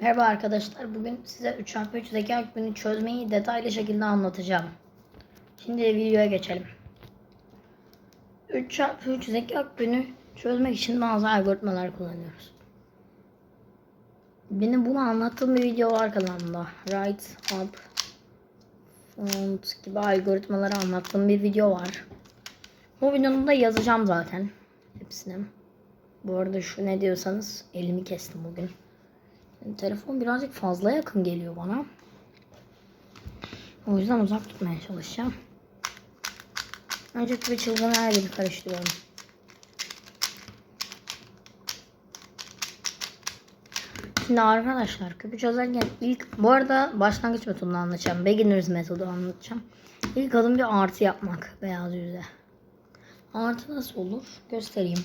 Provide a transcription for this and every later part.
Merhaba arkadaşlar. Bugün size 3x3 zeka küpünü çözmeyi detaylı şekilde anlatacağım. Şimdi videoya geçelim. 3x3 zeka küpünü çözmek için bazı algoritmalar kullanıyoruz. Benim bunu anlattığım bir video var kanalımda. Right, up, front gibi algoritmaları anlattığım bir video var. Bu videonun da yazacağım zaten. Hepsini. Bu arada şu ne diyorsanız elimi kestim bugün. Telefon birazcık fazla yakın geliyor bana. O yüzden uzak tutmaya çalışacağım. Önce bir çılgınlar gibi karıştırıyorum. Şimdi arkadaşlar küpü çözerken ilk bu arada başlangıç metodunu anlatacağım. Beginners metodu anlatacağım. İlk adım bir artı yapmak beyaz yüzde. Artı nasıl olur? Göstereyim.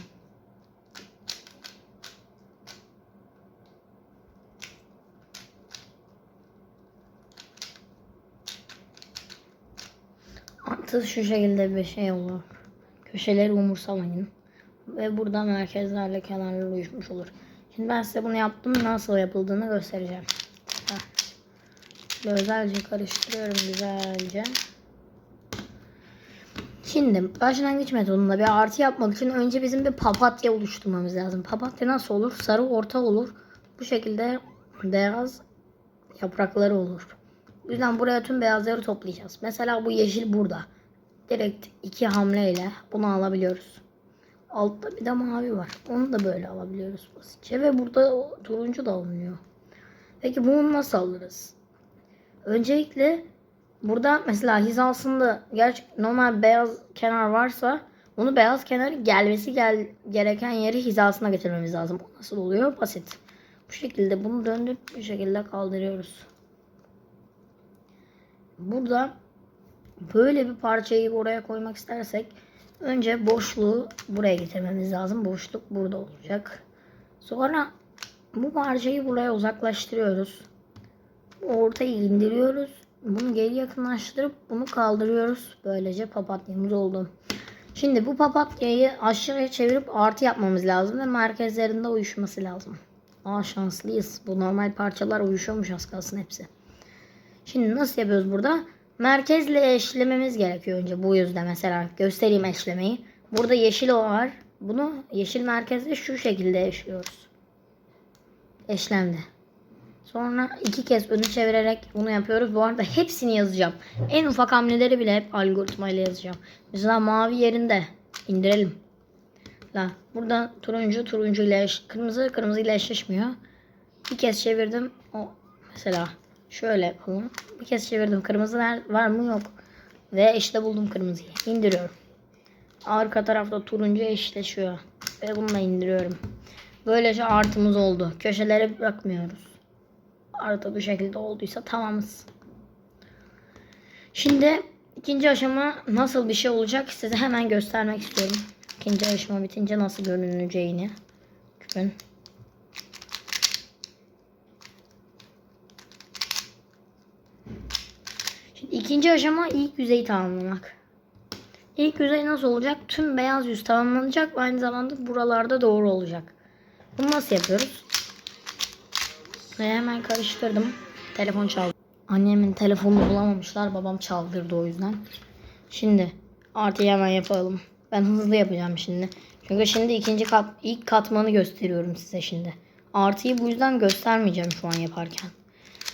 Artı şu şekilde bir şey olur. Köşeleri umursamayın. Ve burada merkezlerle kenarlar uyuşmuş olur. Şimdi ben size bunu yaptım. Nasıl yapıldığını göstereceğim. Güzelce karıştırıyorum güzelce. Şimdi başlangıç metodunda bir artı yapmak için önce bizim bir papatya oluşturmamız lazım. Papatya nasıl olur? Sarı orta olur. Bu şekilde beyaz yaprakları olur. O yüzden buraya tüm beyazları toplayacağız. Mesela bu yeşil burada. Direkt iki hamleyle bunu alabiliyoruz. Altta bir de mavi var. Onu da böyle alabiliyoruz basitçe. Ve burada turuncu da alınıyor. Peki bunu nasıl alırız? Öncelikle burada mesela hizasında gerçek normal beyaz kenar varsa onu beyaz kenarı gelmesi gel gereken yeri hizasına getirmemiz lazım. O nasıl oluyor? Basit. Bu şekilde bunu döndürüp bu şekilde kaldırıyoruz. Burada böyle bir parçayı oraya koymak istersek önce boşluğu buraya getirmemiz lazım. Boşluk burada olacak. Sonra bu parçayı buraya uzaklaştırıyoruz. Ortayı indiriyoruz. Bunu geri yakınlaştırıp bunu kaldırıyoruz. Böylece papatyamız oldu. Şimdi bu papatyayı aşağıya çevirip artı yapmamız lazım ve merkezlerinde uyuşması lazım. Aa şanslıyız. Bu normal parçalar uyuşuyormuş az kalsın hepsi. Şimdi nasıl yapıyoruz burada? Merkezle eşlememiz gerekiyor önce bu yüzde mesela. Göstereyim eşlemeyi. Burada yeşil o var. Bunu yeşil merkezle şu şekilde eşliyoruz. Eşlemde. Sonra iki kez önü çevirerek bunu yapıyoruz. Bu arada hepsini yazacağım. En ufak hamleleri bile hep algoritmayla yazacağım. Mesela mavi yerinde indirelim. La burada turuncu turuncu ile eş, kırmızı kırmızı ile eşleşmiyor. Bir kez çevirdim. O mesela Şöyle yapalım. Bir kez çevirdim. Kırmızı var mı? Yok. Ve işte buldum kırmızıyı. İndiriyorum. Arka tarafta turuncu eşleşiyor. Ve bunu da indiriyorum. Böylece artımız oldu. Köşelere bırakmıyoruz. Artı bu şekilde olduysa tamamız. Şimdi ikinci aşama nasıl bir şey olacak size hemen göstermek istiyorum. İkinci aşama bitince nasıl görüneceğini. Küpün. Şimdi ikinci aşama ilk yüzeyi tamamlamak. İlk yüzey nasıl olacak? Tüm beyaz yüz tamamlanacak ve aynı zamanda buralarda doğru olacak. Bunu nasıl yapıyoruz? Ve hemen karıştırdım. Telefon çaldı. Annemin telefonunu bulamamışlar. Babam çaldırdı o yüzden. Şimdi artıyı hemen yapalım. Ben hızlı yapacağım şimdi. Çünkü şimdi ikinci kat, ilk katmanı gösteriyorum size şimdi. Artıyı bu yüzden göstermeyeceğim şu an yaparken.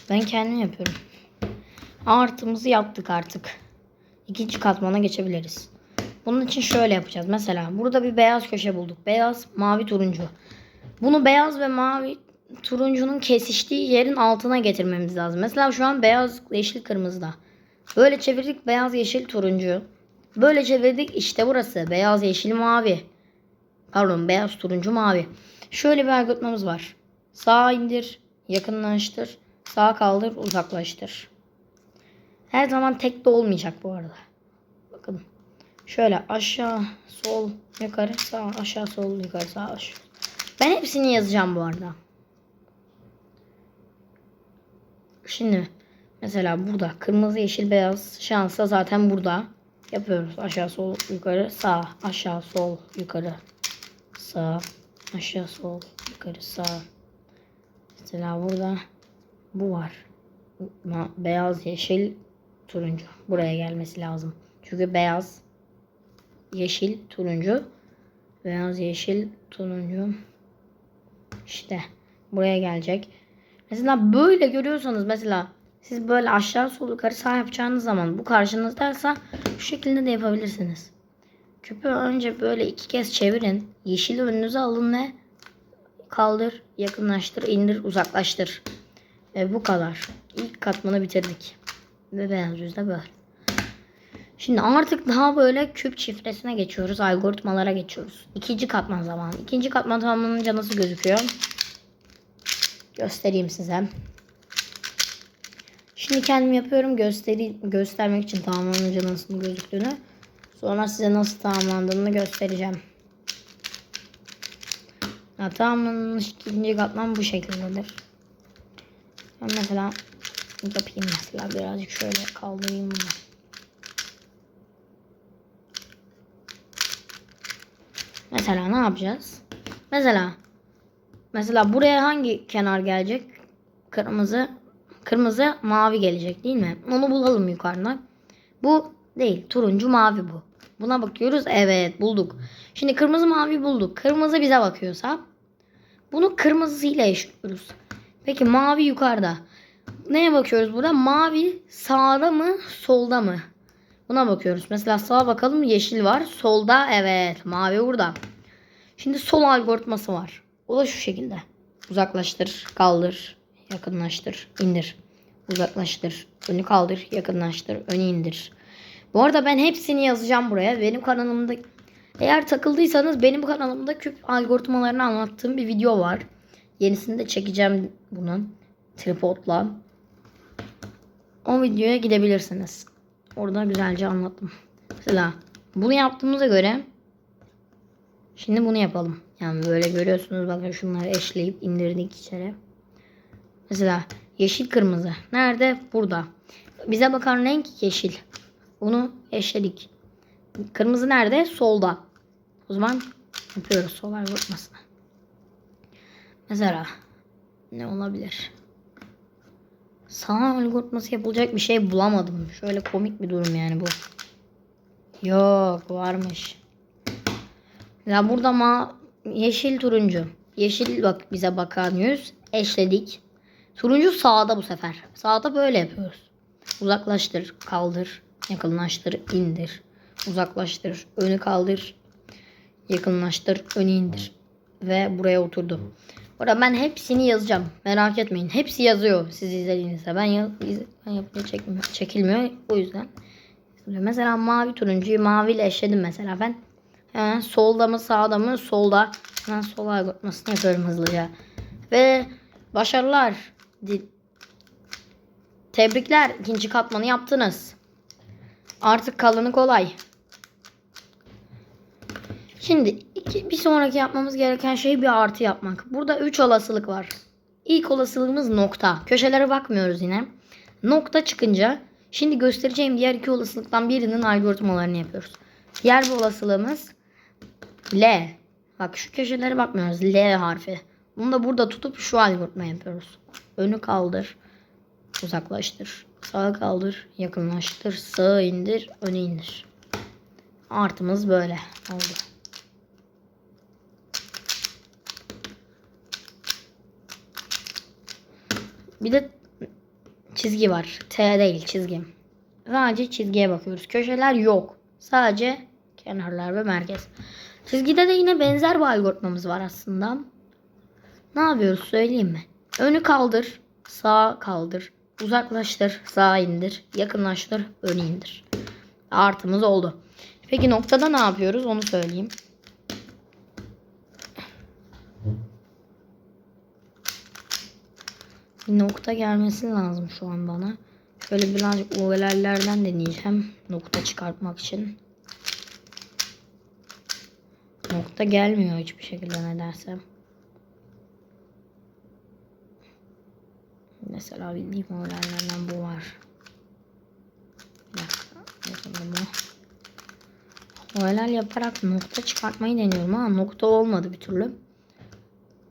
Ben kendim yapıyorum. Artımızı yaptık artık. İkinci katmana geçebiliriz. Bunun için şöyle yapacağız. Mesela burada bir beyaz köşe bulduk. Beyaz, mavi, turuncu. Bunu beyaz ve mavi turuncunun kesiştiği yerin altına getirmemiz lazım. Mesela şu an beyaz, yeşil, kırmızıda. Böyle çevirdik beyaz, yeşil, turuncu. Böyle çevirdik işte burası. Beyaz, yeşil, mavi. Pardon beyaz, turuncu, mavi. Şöyle bir algoritmamız var. Sağa indir, yakınlaştır. Sağa kaldır, uzaklaştır. Her zaman tek de olmayacak bu arada. Bakın. Şöyle aşağı, sol, yukarı, sağ, aşağı, sol, yukarı, sağ, aşağı. Ben hepsini yazacağım bu arada. Şimdi mesela burada kırmızı, yeşil, beyaz şansa zaten burada yapıyoruz. Aşağı, sol, yukarı, sağ, aşağı, sol, yukarı, sağ, aşağı, sol, yukarı, sağ. Mesela burada bu var. Beyaz, yeşil, turuncu. Buraya gelmesi lazım. Çünkü beyaz, yeşil, turuncu. Beyaz, yeşil, turuncu. İşte buraya gelecek. Mesela böyle görüyorsanız mesela siz böyle aşağı sol yukarı sağ yapacağınız zaman bu karşınızdaysa şu şekilde de yapabilirsiniz. Küpü önce böyle iki kez çevirin. Yeşili önünüze alın ve kaldır, yakınlaştır, indir, uzaklaştır. Ve bu kadar. İlk katmanı bitirdik. Ve beyaz yüzde böyle. Şimdi artık daha böyle küp çifresine geçiyoruz. Algoritmalara geçiyoruz. İkinci katman zamanı. İkinci katman tamamlanınca nasıl gözüküyor? Göstereyim size. Şimdi kendim yapıyorum. Gösteri göstermek için tamamlanınca nasıl gözüktüğünü. Sonra size nasıl tamamlandığını göstereceğim. Ya, tamamlanmış ikinci katman bu şekildedir. Ben mesela yapayım mesela birazcık şöyle kaldırayım bunu. Mesela ne yapacağız? Mesela mesela buraya hangi kenar gelecek? Kırmızı kırmızı mavi gelecek değil mi? Onu bulalım yukarıdan. Bu değil. Turuncu mavi bu. Buna bakıyoruz. Evet bulduk. Şimdi kırmızı mavi bulduk. Kırmızı bize bakıyorsa bunu kırmızısıyla eşliyoruz. Peki mavi yukarıda. Neye bakıyoruz burada? Mavi sağda mı solda mı? Buna bakıyoruz. Mesela sağa bakalım yeşil var. Solda evet mavi burada. Şimdi sol algoritması var. O da şu şekilde. Uzaklaştır, kaldır, yakınlaştır, indir. Uzaklaştır, önü kaldır, yakınlaştır, önü indir. Bu arada ben hepsini yazacağım buraya. Benim kanalımda eğer takıldıysanız benim kanalımda küp algoritmalarını anlattığım bir video var. Yenisini de çekeceğim bunun tripodla. O videoya gidebilirsiniz. Orada güzelce anlattım. Mesela bunu yaptığımıza göre şimdi bunu yapalım. Yani böyle görüyorsunuz bakın şunları eşleyip indirdik içeri. Mesela yeşil kırmızı. Nerede? Burada. Bize bakan renk yeşil. Bunu eşledik. Kırmızı nerede? Solda. O zaman yapıyoruz sol algoritmasını. Mesela ne olabilir? Sağ algoritması yapılacak bir şey bulamadım. Şöyle komik bir durum yani bu. Yok varmış. Ya burada ma yeşil turuncu. Yeşil bak bize bakan yüz eşledik. Turuncu sağda bu sefer. Sağda böyle yapıyoruz. Uzaklaştır, kaldır, yakınlaştır, indir. Uzaklaştır, önü kaldır, yakınlaştır, önü indir. Ve buraya oturdu. Burada ben hepsini yazacağım. Merak etmeyin. Hepsi yazıyor siz izlediğinizde. Ben, ya, ben yapınca çekmiyor, çekilmiyor. O yüzden. Mesela mavi turuncuyu maviyle eşledim mesela ben. Hemen solda mı sağda mı solda. Hemen sol algoritmasını yapıyorum hızlıca. Ve başarılar. Tebrikler. ikinci katmanı yaptınız. Artık kalanı kolay. Şimdi bir sonraki yapmamız gereken şey bir artı yapmak. Burada 3 olasılık var. İlk olasılığımız nokta. Köşelere bakmıyoruz yine. Nokta çıkınca şimdi göstereceğim diğer iki olasılıktan birinin algoritmalarını yapıyoruz. Diğer bir olasılığımız L. Bak şu köşelere bakmıyoruz. L harfi. Bunu da burada tutup şu algoritma yapıyoruz. Önü kaldır. Uzaklaştır. Sağa kaldır. Yakınlaştır. Sağa indir. Öne indir. Artımız böyle oldu. Bir de çizgi var. T değil çizgi. Sadece çizgiye bakıyoruz. Köşeler yok. Sadece kenarlar ve merkez. Çizgide de yine benzer bir algoritmamız var aslında. Ne yapıyoruz söyleyeyim mi? Önü kaldır, sağa kaldır, uzaklaştır, sağa indir, yakınlaştır, önü indir. Artımız oldu. Peki noktada ne yapıyoruz onu söyleyeyim. Bir nokta gelmesi lazım şu an bana. Şöyle birazcık URL'lerden deneyeceğim. Nokta çıkartmak için. Nokta gelmiyor hiçbir şekilde ne dersem. Mesela bildiğim URL'lerden bu var. Bir yaparak nokta çıkartmayı deniyorum ama nokta olmadı bir türlü.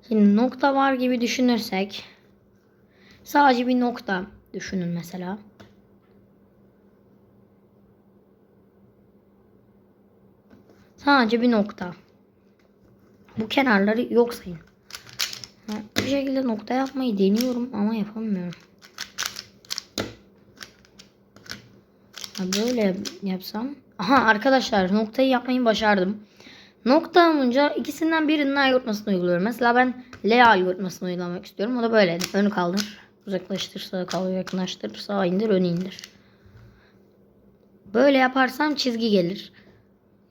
Şimdi nokta var gibi düşünürsek Sadece bir nokta düşünün mesela. Sadece bir nokta. Bu kenarları yok sayın. Bu şekilde nokta yapmayı deniyorum ama yapamıyorum. Böyle yapsam. Aha arkadaşlar noktayı yapmayı başardım. Nokta olunca ikisinden birinin algoritmasını uyguluyorum. Mesela ben L algoritmasını uygulamak istiyorum. O da böyle. Önü kaldır. Uzaklaştır. Sağa kaldır. Yakınlaştır. Sağa indir. Önü indir. Böyle yaparsam çizgi gelir.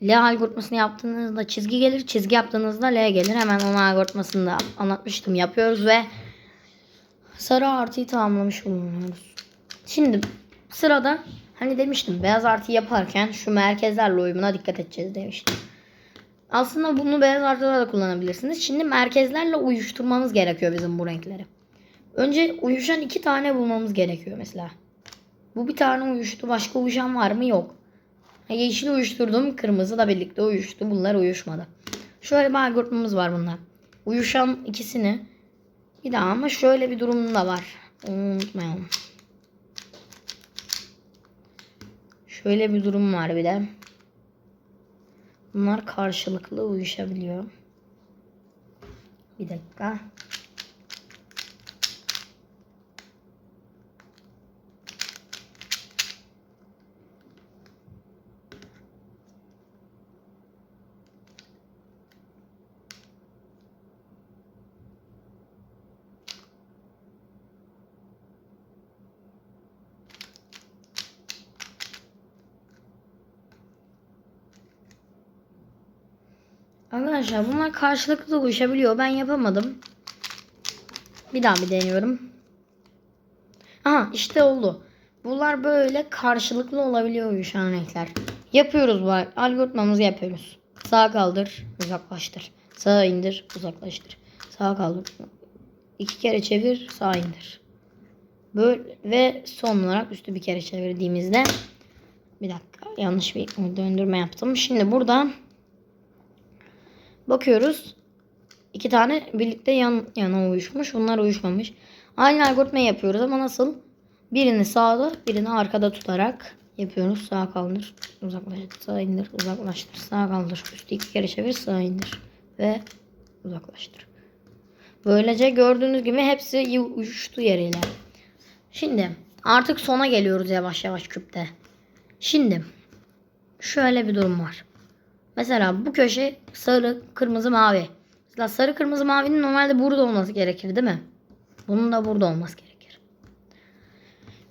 L algoritmasını yaptığınızda çizgi gelir. Çizgi yaptığınızda L gelir. Hemen onun algoritmasını da anlatmıştım. Yapıyoruz ve sarı artıyı tamamlamış bulunuyoruz. Şimdi sırada hani demiştim beyaz artı yaparken şu merkezlerle uyumuna dikkat edeceğiz demiştim. Aslında bunu beyaz artıda da kullanabilirsiniz. Şimdi merkezlerle uyuşturmamız gerekiyor bizim bu renkleri. Önce uyuşan iki tane bulmamız gerekiyor mesela. Bu bir tane uyuştu. Başka uyuşan var mı? Yok. Yeşil uyuşturdum. Kırmızı da birlikte uyuştu. Bunlar uyuşmadı. Şöyle bir algoritmamız var bunlar. Uyuşan ikisini bir daha ama şöyle bir durum da var. Unutmayalım. Şöyle bir durum var bir de. Bunlar karşılıklı uyuşabiliyor. Bir dakika. Arkadaşlar bunlar karşılıklı uyuşabiliyor. Ben yapamadım. Bir daha bir deniyorum. Aha işte oldu. Bunlar böyle karşılıklı olabiliyor uyuşan renkler. Yapıyoruz bu algoritmamızı yapıyoruz. Sağa kaldır, uzaklaştır. Sağa indir, uzaklaştır. Sağa kaldır. İki kere çevir, sağa indir. Böyle ve son olarak üstü bir kere çevirdiğimizde bir dakika yanlış bir döndürme yaptım. Şimdi burada Bakıyoruz. İki tane birlikte yan yana uyuşmuş. Bunlar uyuşmamış. Aynı algoritmayı yapıyoruz ama nasıl? Birini sağda, birini arkada tutarak yapıyoruz. Sağa kaldır, uzaklaştır, sağa indir, uzaklaştır, sağa kaldır. Üstü iki kere çevir, sağa indir ve uzaklaştır. Böylece gördüğünüz gibi hepsi uyuştu yeriyle. Şimdi artık sona geliyoruz yavaş yavaş küpte. Şimdi şöyle bir durum var. Mesela bu köşe sarı, kırmızı, mavi. Mesela sarı, kırmızı, mavinin normalde burada olması gerekir değil mi? Bunun da burada olması gerekir.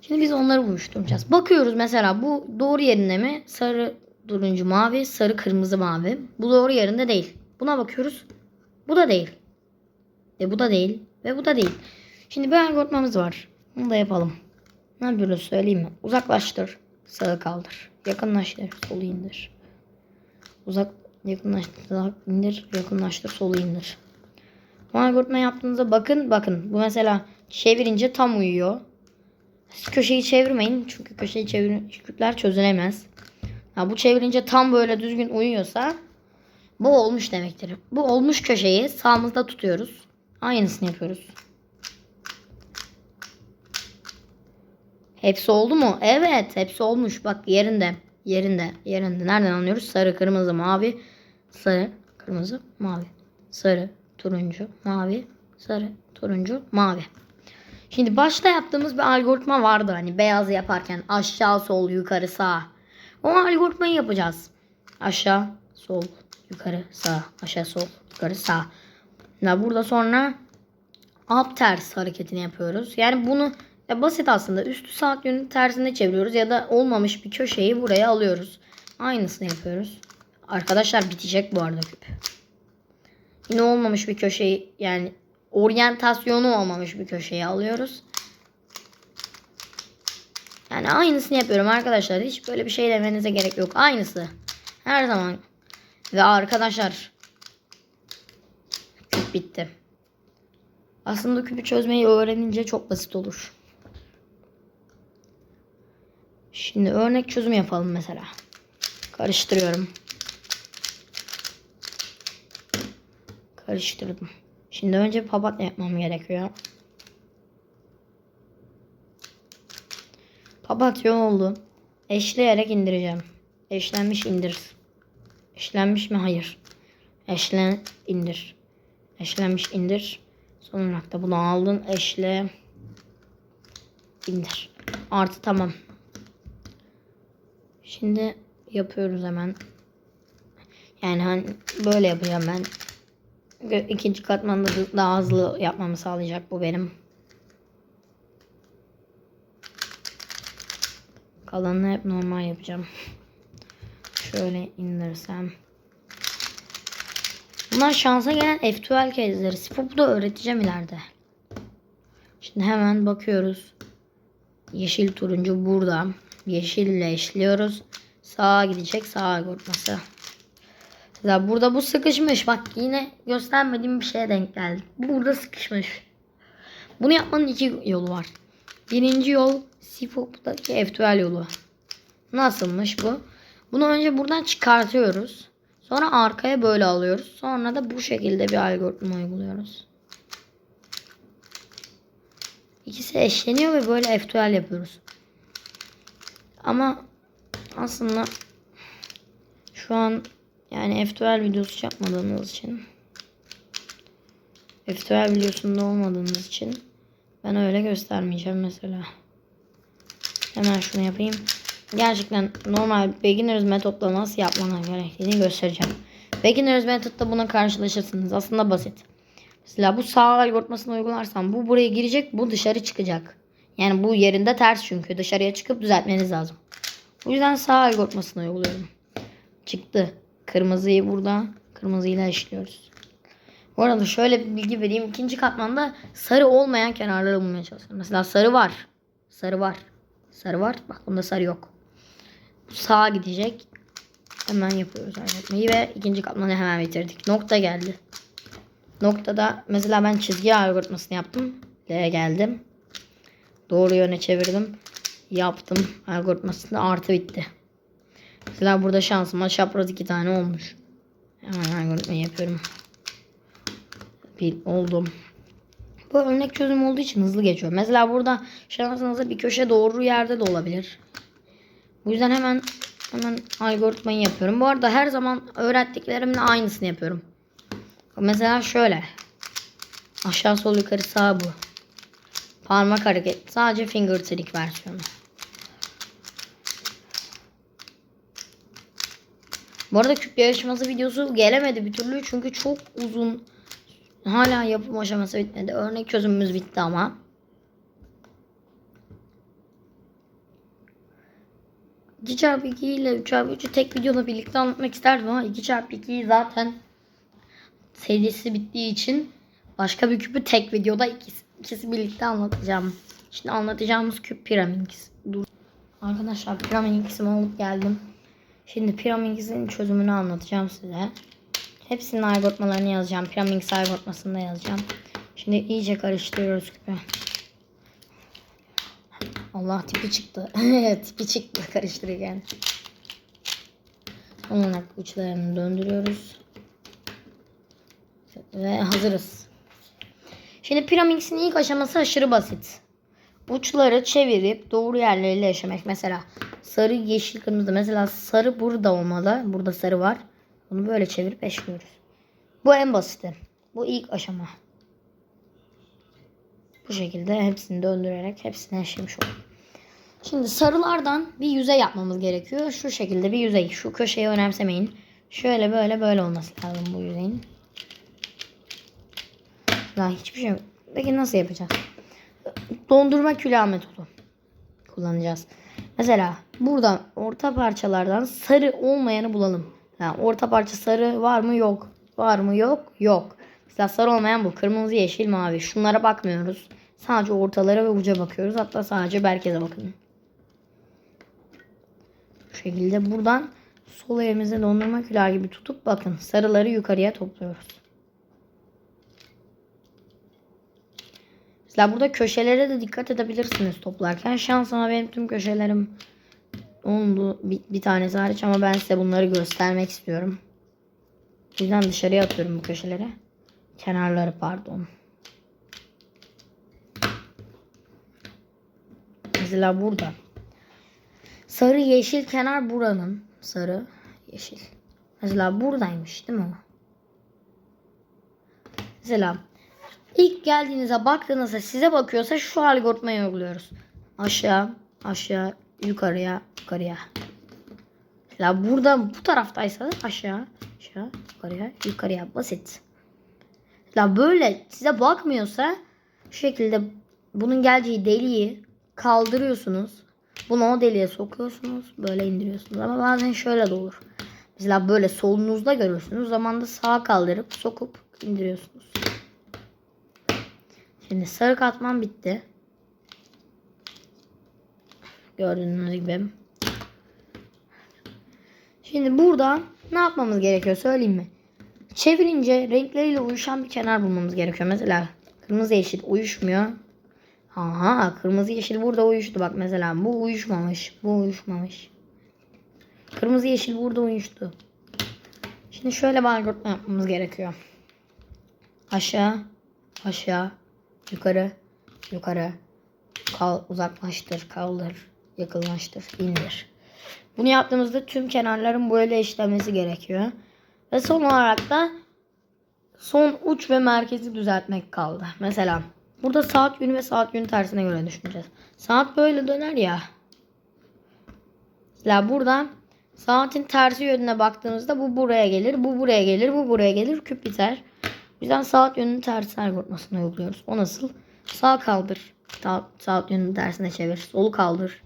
Şimdi biz onları buluşturacağız. Bakıyoruz mesela bu doğru yerinde mi? Sarı, turuncu, mavi, sarı, kırmızı, mavi. Bu doğru yerinde değil. Buna bakıyoruz. Bu da değil. Ve bu da değil. Ve bu da değil. Şimdi bir algoritmamız var. Bunu da yapalım. Ne yapıyoruz söyleyeyim mi? Uzaklaştır. Sağı kaldır. Yakınlaştır. Solu indir. Uzak yakınlaştır, indir, yakınlaştır, solu indir. Bu algoritma yaptığınızda bakın bakın bu mesela çevirince tam uyuyor. Siz köşeyi çevirmeyin çünkü köşeyi çevirin küpler çözülemez. Ha, bu çevirince tam böyle düzgün uyuyorsa bu olmuş demektir. Bu olmuş köşeyi sağımızda tutuyoruz. Aynısını yapıyoruz. Hepsi oldu mu? Evet hepsi olmuş. Bak yerinde. Yerinde. Yerinde. Nereden anlıyoruz? Sarı, kırmızı, mavi. Sarı, kırmızı, mavi. Sarı, turuncu, mavi. Sarı, turuncu, mavi. Şimdi başta yaptığımız bir algoritma vardı. Hani beyaz yaparken aşağı, sol, yukarı, sağ. O algoritmayı yapacağız. Aşağı, sol, yukarı, sağ. Aşağı, sol, yukarı, sağ. Ya burada sonra up ters hareketini yapıyoruz. Yani bunu ya basit aslında. Üstü saat yönü tersine çeviriyoruz ya da olmamış bir köşeyi buraya alıyoruz. Aynısını yapıyoruz. Arkadaşlar bitecek bu arada küp. Yine olmamış bir köşeyi yani oryantasyonu olmamış bir köşeyi alıyoruz. Yani aynısını yapıyorum arkadaşlar. Hiç böyle bir şey demenize gerek yok. Aynısı. Her zaman. Ve arkadaşlar küp bitti. Aslında küpü çözmeyi öğrenince çok basit olur. Şimdi örnek çözüm yapalım mesela. Karıştırıyorum. Karıştırdım. Şimdi önce papatya yapmam gerekiyor. Papatya oldu. Eşleyerek indireceğim. Eşlenmiş indir. Eşlenmiş mi? Hayır. Eşlen indir. Eşlenmiş indir. Son olarak da bunu aldın. Eşle indir. Artı tamam. Şimdi yapıyoruz hemen. Yani hani böyle yapacağım ben. İkinci katmanda da- daha hızlı yapmamı sağlayacak bu benim. Kalanını hep normal yapacağım. Şöyle indirsem. Bunlar şansa gelen F12 kezleri. Spopu da öğreteceğim ileride. Şimdi hemen bakıyoruz. Yeşil turuncu burada. Yeşille eşliyoruz. Sağa gidecek sağa algoritması. Mesela burada bu sıkışmış. Bak yine göstermediğim bir şeye denk geldi. Burada sıkışmış. Bunu yapmanın iki yolu var. Birinci yol Sifop'taki F12 yolu. Nasılmış bu? Bunu önce buradan çıkartıyoruz. Sonra arkaya böyle alıyoruz. Sonra da bu şekilde bir algoritma uyguluyoruz. İkisi eşleniyor ve böyle F12 yapıyoruz. Ama aslında şu an yani F12 videosu yapmadığımız için F12 videosunda olmadığımız için ben öyle göstermeyeceğim mesela. Hemen şunu yapayım. Gerçekten normal beginners metotla nasıl yapmanız gerektiğini göstereceğim. Beginners metodda buna karşılaşırsınız. Aslında basit. Mesela bu sağ algoritmasını uygularsam bu buraya girecek, bu dışarı çıkacak. Yani bu yerinde ters çünkü dışarıya çıkıp düzeltmeniz lazım. O yüzden sağ algoritmasını uyguluyorum. Çıktı. Kırmızıyı burada kırmızıyla eşliyoruz. Bu arada şöyle bir bilgi vereyim. İkinci katmanda sarı olmayan kenarları bulmaya çalışıyorum. Mesela sarı var. Sarı var. Sarı var. Bak bunda sarı yok. Sağa gidecek. Hemen yapıyoruz algoritmayı ve ikinci katmanı hemen bitirdik. Nokta geldi. Noktada mesela ben çizgi algoritmasını yaptım. L'ye geldim. Doğru yöne çevirdim. Yaptım. Algoritmasında artı bitti. Mesela burada şansıma çapraz iki tane olmuş. Hemen algoritmayı yapıyorum. Bir oldum. Bu örnek çözüm olduğu için hızlı geçiyor. Mesela burada şansınızda bir köşe doğru yerde de olabilir. Bu yüzden hemen hemen algoritmayı yapıyorum. Bu arada her zaman öğrettiklerimin aynısını yapıyorum. Mesela şöyle. Aşağı sol yukarı sağ bu. Parmak hareket. Sadece finger trick versiyonu. Bu arada küp yarışması videosu gelemedi bir türlü çünkü çok uzun. Hala yapım aşaması bitmedi. Örnek çözümümüz bitti ama. İki çarpı 2 ile 3 çarpı 3'ü tek videoda birlikte anlatmak isterdim ama 2 çarpı 2'yi zaten serisi bittiği için başka bir küpü tek videoda ikisi, ikisi birlikte anlatacağım. Şimdi anlatacağımız küp Pyraminx. Dur. Arkadaşlar Pyraminx'imi alıp geldim. Şimdi Pyraminx'in çözümünü anlatacağım size. Hepsinin algoritmalarını yazacağım. Pyraminx algoritmasını da yazacağım. Şimdi iyice karıştırıyoruz küpü. Allah tipi çıktı. tipi çıktı karıştırırken. Son olarak uçlarını döndürüyoruz. Ve hazırız. Şimdi Pyraminx'in ilk aşaması aşırı basit. Uçları çevirip doğru yerleriyle yaşamak. Mesela sarı, yeşil, kırmızı. Mesela sarı burada olmalı. Burada sarı var. Bunu böyle çevirip eşliyoruz. Bu en basiti. Bu ilk aşama. Bu şekilde hepsini döndürerek hepsini eşlemiş olduk. Şimdi sarılardan bir yüzey yapmamız gerekiyor. Şu şekilde bir yüzey. Şu köşeyi önemsemeyin. Şöyle böyle böyle olması lazım bu yüzeyin. Daha hiçbir şey yok. Peki nasıl yapacağız? Dondurma külah metodu kullanacağız. Mesela burada orta parçalardan sarı olmayanı bulalım. Yani orta parça sarı var mı yok. Var mı yok yok. Mesela sarı olmayan bu. Kırmızı, yeşil, mavi. Şunlara bakmıyoruz. Sadece ortalara ve uca bakıyoruz. Hatta sadece merkeze bakın. Bu şekilde buradan sol elimizde dondurma külahı gibi tutup bakın sarıları yukarıya topluyoruz. Mesela burada köşelere de dikkat edebilirsiniz toplarken. Şansıma benim tüm köşelerim oldu. Bir, bir tanesi hariç ama ben size bunları göstermek istiyorum. O dışarıya atıyorum bu köşelere. Kenarları pardon. Mesela burada. Sarı yeşil kenar buranın. Sarı yeşil. Mesela buradaymış değil mi o? Mesela ilk geldiğinizde baktığınızda size bakıyorsa şu algoritmayı uyguluyoruz. Aşağı, aşağı, yukarıya, yukarıya. Mesela burada bu taraftaysa aşağı, aşağı, yukarıya, yukarıya. Basit. Mesela böyle size bakmıyorsa şu şekilde bunun geleceği deliği kaldırıyorsunuz. Bunu o deliğe sokuyorsunuz. Böyle indiriyorsunuz. Ama bazen şöyle de olur. Mesela böyle solunuzda görürsünüz. O zaman da sağa kaldırıp sokup indiriyorsunuz. Şimdi sarı katman bitti. Gördüğünüz gibi. Şimdi burada ne yapmamız gerekiyor söyleyeyim mi? Çevirince renkleriyle uyuşan bir kenar bulmamız gerekiyor. Mesela kırmızı yeşil uyuşmuyor. Aha kırmızı yeşil burada uyuştu. Bak mesela bu uyuşmamış. Bu uyuşmamış. Kırmızı yeşil burada uyuştu. Şimdi şöyle bir algoritma yapmamız gerekiyor. Aşağı, aşağı, yukarı, yukarı, kal, uzaklaştır, kaldır, yakınlaştır, indir. Bunu yaptığımızda tüm kenarların böyle eşlenmesi gerekiyor. Ve son olarak da son uç ve merkezi düzeltmek kaldı. Mesela burada saat yönü ve saat yönü tersine göre düşüneceğiz. Saat böyle döner ya. Mesela burada saatin tersi yönüne baktığımızda bu buraya gelir, bu buraya gelir, bu buraya gelir, küp biter. Bizden saat yönünün tersi algoritmasını uyguluyoruz. O nasıl? Sağ kaldır, sağ, saat yönünün tersine çevir. Solu kaldır,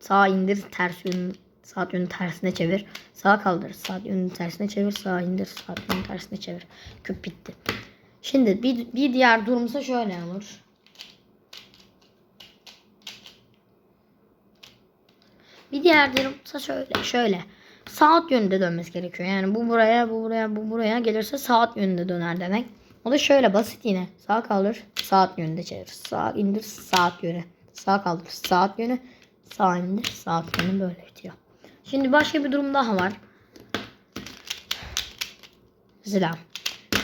sağ indir, ters yönünü saat yönünün tersine çevir. Sağ kaldır, saat yönünün tersine çevir. Sağ indir, saat yönünün tersine çevir. Küp bitti. Şimdi bir, bir diğer durumsa şöyle olur. Bir diğer durumsa şöyle, şöyle. Saat yönünde dönmesi gerekiyor. Yani bu buraya, bu buraya, bu buraya gelirse saat yönünde döner demek. O da şöyle basit yine. Sağ kaldır, saat yönünde çevir. Sağ indir, saat yönü. Sağ kaldır, saat yönü. Sağ indir, saat böyle bitiyor. Şimdi başka bir durum daha var. Mesela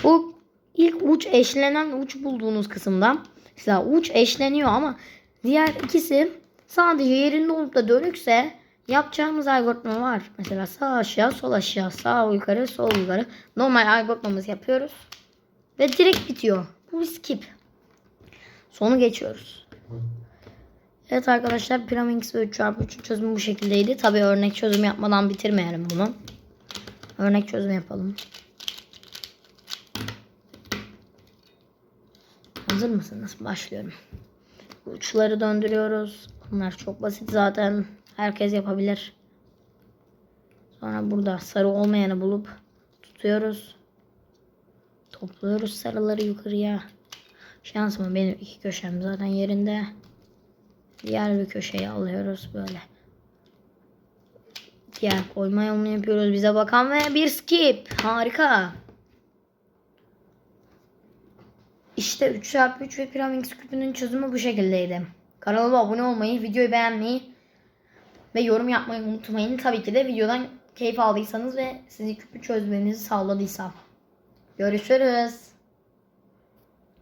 bu ilk uç eşlenen uç bulduğunuz kısımda mesela uç eşleniyor ama diğer ikisi sadece yerinde olup da dönükse yapacağımız algoritma var. Mesela sağ aşağı sol aşağı sağ yukarı sol yukarı normal algoritmamızı yapıyoruz ve direkt bitiyor. Bu skip. Sonu geçiyoruz. Evet arkadaşlar Pyraminx ve 3x3 çözümü bu şekildeydi. Tabi örnek çözüm yapmadan bitirmeyelim bunu. Örnek çözüm yapalım. Hazır mısınız? Başlıyorum. Uçları döndürüyoruz. Bunlar çok basit zaten. Herkes yapabilir. Sonra burada sarı olmayanı bulup tutuyoruz. Topluyoruz sarıları yukarıya. Şansıma benim iki köşem zaten yerinde. Diğer bir köşeyi alıyoruz böyle. Diğer koyma yolunu yapıyoruz bize bakan ve bir skip. Harika. İşte 3x3 ve Pyraminx küpünün çözümü bu şekildeydi. Kanalıma abone olmayı, videoyu beğenmeyi ve yorum yapmayı unutmayın. Tabii ki de videodan keyif aldıysanız ve sizi küpü çözmenizi sağladıysam. Görüşürüz.